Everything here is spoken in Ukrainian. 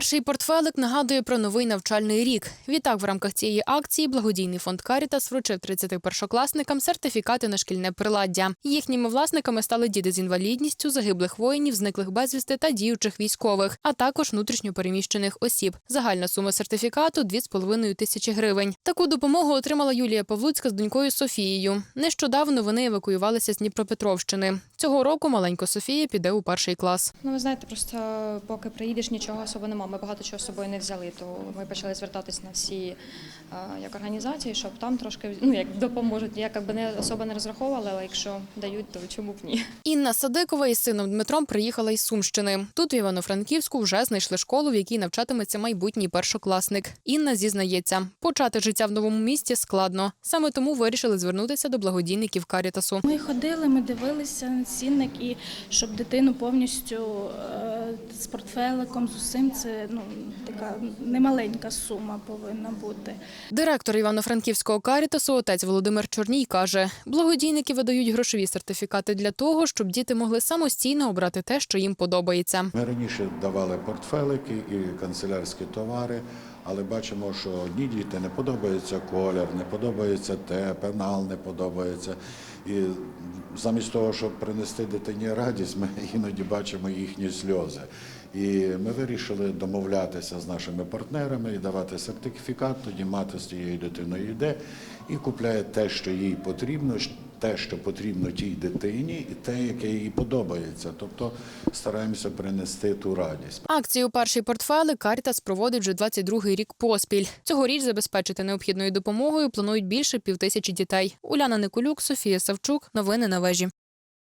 Перший портфелик нагадує про новий навчальний рік. Відтак, в рамках цієї акції благодійний фонд Карітас вручив 31-класникам сертифікати на шкільне приладдя. Їхніми власниками стали діти з інвалідністю, загиблих воїнів, зниклих безвісти та діючих військових, а також внутрішньопереміщених осіб. Загальна сума сертифікату 2,5 тисячі гривень. Таку допомогу отримала Юлія Павлуцька з донькою Софією. Нещодавно вони евакуювалися з Дніпропетровщини. Цього року маленька Софія піде у перший клас. Ну, ви знаєте, просто поки приїдеш, нічого особо нема. Ми багато чого з собою не взяли, то ми почали звертатись на всі е, як організації, щоб там трошки ну як допоможуть. Я якби не особо не розраховувала, але якщо дають, то чому б ні? Інна Садикова із сином Дмитром приїхала із Сумщини. Тут в Івано-Франківську вже знайшли школу, в якій навчатиметься майбутній першокласник. Інна зізнається, почати життя в новому місті складно. Саме тому вирішили звернутися до благодійників Карітасу. Ми ходили, ми дивилися на цінник, і щоб дитину повністю е, з портфеликом, з усім, це ну така немаленька сума повинна бути. Директор Івано-Франківського Карітасу, отець Володимир Чорній, каже, благодійники видають грошові сертифікати для того, щоб діти могли самостійно обрати те, що їм подобається. Ми раніше давали портфелики і канцелярські товари, але бачимо, що одні діти не подобається колір, не подобається те, пенал не подобається. І замість того, щоб принести дитині радість, ми іноді бачимо їхні сльози. І ми вирішили домовлятися з нашими партнерами і давати сертифікат. Тоді мати з тією дитиною йде і купляє те, що їй потрібно, те, що потрібно тій дитині, і те, яке їй подобається. Тобто стараємося принести ту радість. Акцію Перший портфели Карітас проводить вже 22-й рік поспіль. Цьогоріч забезпечити необхідною допомогою планують більше півтисячі дітей. Уляна Николюк, Софія Савчук. Новини на вежі.